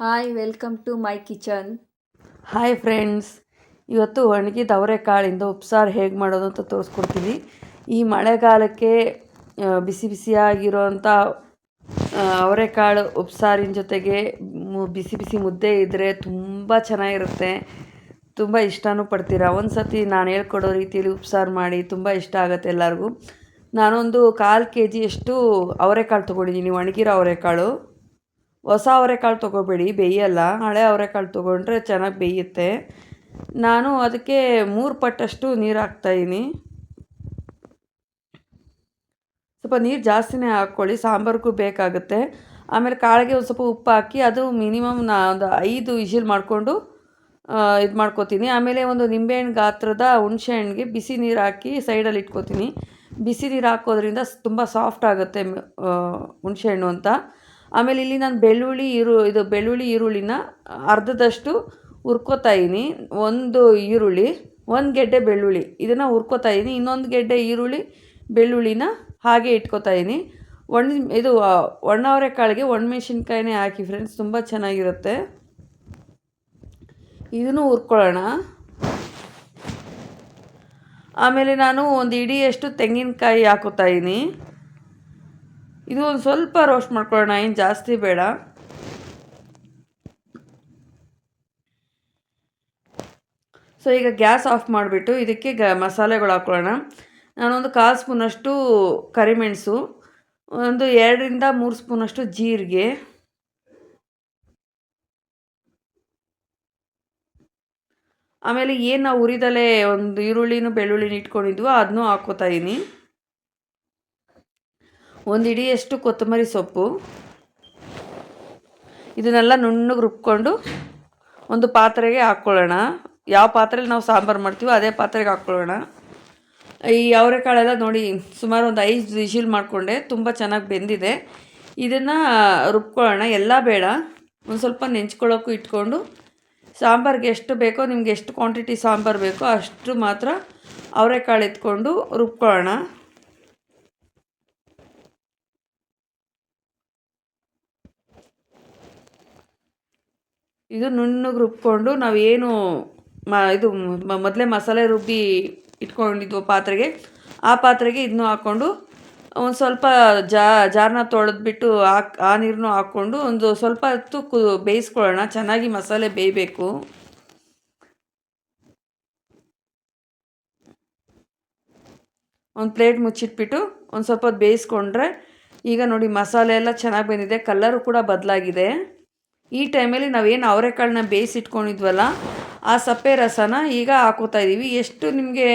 Hi welcome to my kitchen hi friends ಇವತ್ತು ಒಣಗಿದ ಅವರೆಕಾಳಿಂದ ಉಪ್ಸಾರು ಹೇಗೆ ಮಾಡೋದು ಅಂತ ತೋರಿಸ್ಕೊಡ್ತೀನಿ. ಈ ಮಳೆಗಾಲಕ್ಕೆ ಬಿಸಿ ಬಿಸಿಯಾಗಿರೋಂಥ ಆ, ಅವರೆಕಾಳು ಉಪ್ಸಾರಿನ ಜೊತೆಗೆ ಬಿಸಿ ಬಿಸಿ ಮುದ್ದೆ ಇದ್ದರೆ ತುಂಬ ಚೆನ್ನಾಗಿರುತ್ತೆ. ತುಂಬ ಇಷ್ಟನೂ ಪಡ್ತೀರಾ? ಒಂದು ಸತಿ ನಾನು ಹೇಳ್ಕೊಡೋ ರೀತಿಯಲ್ಲಿ ಉಪ್ಸಾರು ಮಾಡಿ ತುಂಬ ಇಷ್ಟ ಆಗುತ್ತೆ ಎಲ್ಲರಿಗೂ. ನಾನೊಂದು ಕಾಲು ಕೆ ಜಿಯಷ್ಟು ಅವರೆಕಾಳು ತೊಗೊಂಡಿದ್ದೀನಿ ಒಣಗಿರೋ ಅವರೆಕಾಳು. ಹೊಸ ಅವರೆಕಾಳು ತೊಗೋಬೇಡಿ, ಬೇಯಲ್ಲ. ಹಳೆ ಅವರೆಕಾಳು ತೊಗೊಂಡ್ರೆ ಚೆನ್ನಾಗಿ ಬೇಯುತ್ತೆ. ನಾನು ಅದಕ್ಕೆ ಮೂರು ಪಟ್ಟಷ್ಟು ನೀರು ಹಾಕ್ತಾಯಿದ್ದೀನಿ ಸ್ವಲ್ಪ ನೀರು ಜಾಸ್ತಿನೇ ಹಾಕ್ಕೊಳ್ಳಿ, ಸಾಂಬಾರಿಗೂ ಬೇಕಾಗುತ್ತೆ. ಆಮೇಲೆ ಕಾಳಿಗೆ ಒಂದು ಸ್ವಲ್ಪ ಉಪ್ಪು ಹಾಕಿ, ಅದು ಮಿನಿಮಮ್ ನಾ ಒಂದು ಐದು ವಿಷಿಲ್ ಮಾಡಿಕೊಂಡು ಇದು ಮಾಡ್ಕೋತೀನಿ. ಆಮೇಲೆ ಒಂದು ನಿಂಬೆಹಣ್ಣು ಗಾತ್ರದ ಹುಣಸೆಹಣ್ಣಿಗೆ ಬಿಸಿ ನೀರು ಹಾಕಿ ಸೈಡಲ್ಲಿ ಇಟ್ಕೋತೀನಿ. ಬಿಸಿ ನೀರು ಹಾಕೋದ್ರಿಂದ ತುಂಬ ಸಾಫ್ಟ್ ಆಗುತ್ತೆ ಹುಣಸೆಹಣ್ಣು ಅಂತ. ಆಮೇಲೆ ಇಲ್ಲಿ ನಾನು ಬೆಳ್ಳುಳ್ಳಿ ಈರು, ಇದು ಬೆಳ್ಳುಳ್ಳಿ ಈರುಳ್ಳಿನ ಅರ್ಧದಷ್ಟು ಹುರ್ಕೋತಾ ಇದ್ದೀನಿ ಒಂದು ಈರುಳ್ಳಿ, ಒಂದು ಗೆಡ್ಡೆ ಬೆಳ್ಳುಳ್ಳಿ. ಇದನ್ನು ಹುರ್ಕೋತಾ ಇದೀನಿ. ಇನ್ನೊಂದು ಗೆಡ್ಡೆ ಈರುಳ್ಳಿ, ಬೆಳ್ಳುಳ್ಳಿನ ಹಾಗೆ ಇಟ್ಕೋತಾ ಇದೀನಿ. ಒಣ, ಇದು ಒಣ ಅವರೆಕಾಳಿಗೆ ಒಣಮೆಣ್ಸಿನ್ಕಾಯಿನೇ ಹಾಕಿ ಫ್ರೆಂಡ್ಸ್ ತುಂಬ ಚೆನ್ನಾಗಿರುತ್ತೆ. ಇದನ್ನು ಹುರ್ಕೊಳ್ಳೋಣ. ಆಮೇಲೆ ನಾನು ಒಂದು ಇಡಿಯಷ್ಟು ತೆಂಗಿನಕಾಯಿ ಹಾಕೋತಾ ಇದ್ದೀನಿ ಇದು ಒಂದು ಸ್ವಲ್ಪ ರೋಸ್ಟ್ ಮಾಡ್ಕೊಳ್ಳೋಣ, ಏನು ಜಾಸ್ತಿ ಬೇಡ. ಸೊ ಈಗ ಗ್ಯಾಸ್ ಆಫ್ ಮಾಡಿಬಿಟ್ಟು ಇದಕ್ಕೆ ಗ ಮಸಾಲೆಗಳು ಹಾಕ್ಕೊಳ್ಳೋಣ ನಾನೊಂದು ಕಾಲು ಸ್ಪೂನಷ್ಟು ಕರಿಮೆಣಸು ಒಂದು ಎರಡರಿಂದ ಮೂರು ಸ್ಪೂನಷ್ಟು ಜೀರಿಗೆ. ಆಮೇಲೆ ಏನು ನಾವು ಉರಿದಲ್ಲೇ ಒಂದು ಈರುಳ್ಳಿನೂ ಬೆಳ್ಳುಳ್ಳಿನ ಇಟ್ಕೊಂಡಿದ್ವೋ, ಅದನ್ನೂ ಹಾಕ್ಕೋತಾ ಒಂದು ಇಡಿಯಷ್ಟು ಕೊತ್ತಂಬರಿ ಸೊಪ್ಪು. ಇದನ್ನೆಲ್ಲ ನುಣ್ಣಗೆ ರುಬ್ಕೊಂಡು ಒಂದು ಪಾತ್ರೆಗೆ ಹಾಕ್ಕೊಳ್ಳೋಣ. ಯಾವ ಪಾತ್ರೆಯಲ್ಲಿ ನಾವು ಸಾಂಬಾರು ಮಾಡ್ತೀವೋ ಅದೇ ಪಾತ್ರೆಗೆ ಹಾಕ್ಕೊಳ್ಳೋಣ. ಈ ಅವರೆಕಾಳೆಲ್ಲ ನೋಡಿ ಸುಮಾರು ಒಂದು ಐದು ವಿಶಿಲ್ ಮಾಡಿಕೊಂಡೆ. ತುಂಬ ಚೆನ್ನಾಗಿ ಬೆಂದಿದೆ. ಇದನ್ನು ರುಬ್ಕೊಳ್ಳೋಣ. ಎಲ್ಲ ಬೇಡ. ಒಂದು ಸ್ವಲ್ಪ ನೆಂಚ್ಕೊಳ್ಳೋಕ್ಕೂ ಇಟ್ಕೊಂಡು ಸಾಂಬಾರಿಗೆ ಎಷ್ಟು ಬೇಕೋ, ನಿಮ್ಗೆ ಎಷ್ಟು ಕ್ವಾಂಟಿಟಿ ಸಾಂಬಾರು ಬೇಕೋ ಅಷ್ಟು ಮಾತ್ರ ಅವರೆಕಾಳು ಎತ್ಕೊಂಡು ರುಬ್ಕೊಳ್ಳೋಣ. ಇದು ನುಣ್ಣಗೆ ರುಬ್ಕೊಂಡು ನಾವೇನು ಮ, ಇದು ಮೊದಲೇ ಮಸಾಲೆ ರುಬ್ಬಿ ಇಟ್ಕೊಂಡಿದ್ವು ಪಾತ್ರೆಗೆ. ಆ ಪಾತ್ರೆಗೆ ಇದನ್ನು ಹಾಕ್ಕೊಂಡು ಒಂದು ಸ್ವಲ್ಪ ಜಾ ಜಾರನ್ನ ತೊಳೆದ್ಬಿಟ್ಟು ಹಾಕ್, ಆ ನೀರನ್ನು ಹಾಕ್ಕೊಂಡು ಒಂದು ಸ್ವಲ್ಪ ಹೊತ್ತು ಕು, ಬೇಯಿಸ್ಕೊಳ್ಳೋಣ. ಚೆನ್ನಾಗಿ ಮಸಾಲೆ ಬೇಯಬೇಕು. ಒಂದು ಪ್ಲೇಟ್ ಮುಚ್ಚಿಟ್ಬಿಟ್ಟು ಒಂದು ಸ್ವಲ್ಪ ಹೊತ್ತು ಬೇಯಿಸ್ಕೊಂಡ್ರೆ ಈಗ ನೋಡಿ ಮಸಾಲೆ ಎಲ್ಲ ಚೆನ್ನಾಗಿ ಬಂದಿದೆ. ಕಲ್ಲರು ಕೂಡ ಬದಲಾಗಿದೆ. ಈ ಟೈಮಲ್ಲಿ ನಾವೇನು ಅವರೆಕಾಳನ್ನ ಬೇಯಿಸಿಟ್ಕೊಂಡಿದ್ವಲ್ಲ, ಆ ಸಪ್ಪೆ ರಸನ ಈಗ ಹಾಕೋತಾ ಇದ್ದೀವಿ ಎಷ್ಟು ನಿಮಗೆ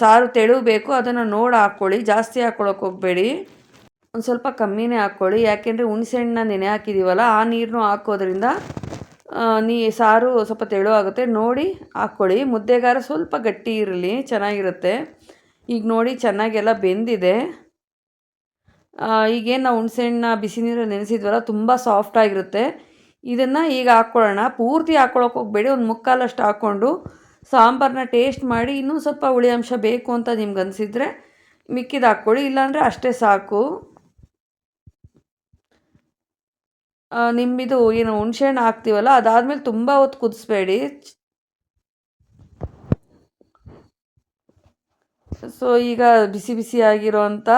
ಸಾರು ತೆಳು ಬೇಕು ಅದನ್ನು ನೋಡಿ ಹಾಕ್ಕೊಳ್ಳಿ ಜಾಸ್ತಿ ಹಾಕ್ಕೊಳಕ್ಕೆ ಹೋಗಬೇಡಿ. ಒಂದು ಸ್ವಲ್ಪ ಕಮ್ಮಿನೇ ಹಾಕ್ಕೊಳ್ಳಿ ಯಾಕೆಂದರೆ ಹುಣಸೆಹಣ್ಣನ್ನ ನೆನೆ ಹಾಕಿದ್ದೀವಲ್ಲ ಆ ನೀರನ್ನು ಹಾಕೋದ್ರಿಂದ ನೀ ಸಾರು ಸ್ವಲ್ಪ ತೆಳು ಆಗುತ್ತೆ. ನೋಡಿ ಹಾಕ್ಕೊಳ್ಳಿ ಮುದ್ದೆಗಾರ ಸ್ವಲ್ಪ ಗಟ್ಟಿ ಇರಲಿ, ಚೆನ್ನಾಗಿರುತ್ತೆ. ಈಗ ನೋಡಿ, ಚೆನ್ನಾಗೆಲ್ಲ ಬೆಂದಿದೆ. ಈಗೇನು ನಾವು ಹುಣಸೆಹಣ್ಣ ಬಿಸಿ ನೀರು ನೆನೆಸಿದ್ವಲ್ಲ, ತುಂಬ ಸಾಫ್ಟ್ ಆಗಿರುತ್ತೆ. ಇದನ್ನು ಈಗ ಹಾಕ್ಕೊಳ್ಳೋಣ. ಪೂರ್ತಿ ಹಾಕ್ಕೊಳಕ್ಕೆ ಹೋಗಬೇಡಿ. ಒಂದು ಮುಕ್ಕಾಲಷ್ಟು ಹಾಕ್ಕೊಂಡು ಸಾಂಬಾರನ್ನ ಟೇಸ್ಟ್ ಮಾಡಿ ಇನ್ನೂ ಸ್ವಲ್ಪ ಹುಳಿ ಅಂಶ ಬೇಕು ಅಂತ ನಿಮ್ಗೆ ಅನಿಸಿದರೆ ಮಿಕ್ಕಿದ ಹಾಕ್ಕೊಳ್ಳಿ. ಇಲ್ಲಾಂದರೆ ಅಷ್ಟೇ ಸಾಕು. ನಿಮ್ಮಿದು ಏನು ಹುಣ್ಸೆಹಣ್ಣು ಹಾಕ್ತೀವಲ್ಲ, ಅದಾದಮೇಲೆ ತುಂಬ ಹೊತ್ತು ಕುದಿಸ್ಬೇಡಿ. ಸೊ ಈಗ ಬಿಸಿ ಬಿಸಿಯಾಗಿರೋಂಥ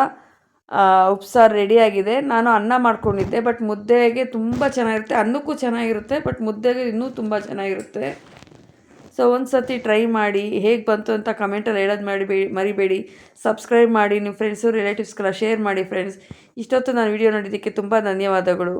ಉಪ್ಸಾರು ರೆಡಿಯಾಗಿದೆ ನಾನು ಅನ್ನ ಮಾಡ್ಕೊಂಡಿದ್ದೆ ಬಟ್ ಮುದ್ದೆಗೆ ತುಂಬ ಚೆನ್ನಾಗಿರುತ್ತೆ. ಅನ್ನಕ್ಕೂ ಚೆನ್ನಾಗಿರುತ್ತೆ ಬಟ್ ಮುದ್ದೆಗೆ ಇನ್ನೂ ತುಂಬ ಚೆನ್ನಾಗಿರುತ್ತೆ. ಸೊ ಒಂದು ಸತಿ ಟ್ರೈ ಮಾಡಿ, ಹೇಗೆ ಬಂತು ಅಂತ ಕಮೆಂಟಲ್ಲಿ ಹೇಳೋದು ಮಾಡಿಬೇಡಿ ಮರಿಬೇಡಿ. ಸಬ್ಸ್ಕ್ರೈಬ್ ಮಾಡಿ ನಿಮ್ಮ ಫ್ರೆಂಡ್ಸು ರಿಲೇಟಿವ್ಸ್ಗೆಲ್ಲ ಶೇರ್ ಮಾಡಿ ಫ್ರೆಂಡ್ಸ್ ಇಷ್ಟೊತ್ತು ನಾನು ವಿಡಿಯೋ ನೋಡಿದ್ದಕ್ಕೆ ತುಂಬ ಧನ್ಯವಾದಗಳು.